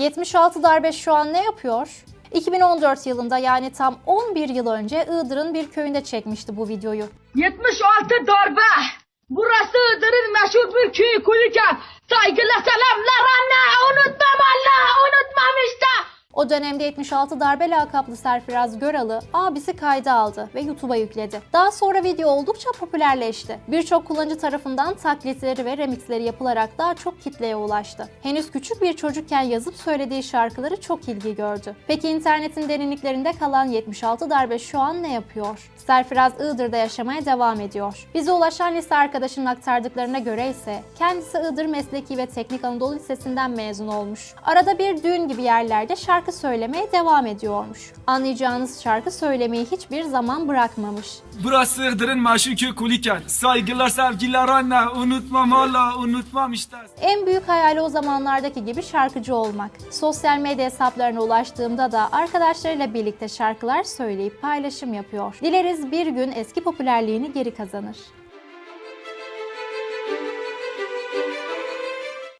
76 darbe şu an ne yapıyor? 2014 yılında yani tam 11 yıl önce Iğdır'ın bir köyünde çekmişti bu videoyu. 76 darbe. Burası Iğdır'ın meşhur bir köyü Kulüken. Saygılar selamlar anne. Unutmam Allah. Unutmam işte. O dönemde 76 darbe lakaplı Serfiraz Göral'ı abisi kayda aldı ve YouTube'a yükledi. Daha sonra video oldukça popülerleşti. Birçok kullanıcı tarafından taklitleri ve remixleri yapılarak daha çok kitleye ulaştı. Henüz küçük bir çocukken yazıp söylediği şarkıları çok ilgi gördü. Peki internetin derinliklerinde kalan 76 darbe şu an ne yapıyor? Serfiraz Iğdır'da yaşamaya devam ediyor. Bize ulaşan lise arkadaşının aktardıklarına göre ise kendisi Iğdır Mesleki ve Teknik Anadolu Lisesi'nden mezun olmuş. Arada bir düğün gibi yerlerde şarkı söylemeye devam ediyormuş. Anlayacağınız şarkı söylemeyi hiçbir zaman bırakmamış. Burası meşhur köyü Kuliken. Saygılar sevgiler anne. Unutmam Allah. Unutmam işte. En büyük hayali o zamanlardaki gibi şarkıcı olmak. Sosyal medya hesaplarına ulaştığımda da arkadaşlarıyla birlikte şarkılar söyleyip paylaşım yapıyor. Dileriz bir gün eski popülerliğini geri kazanır.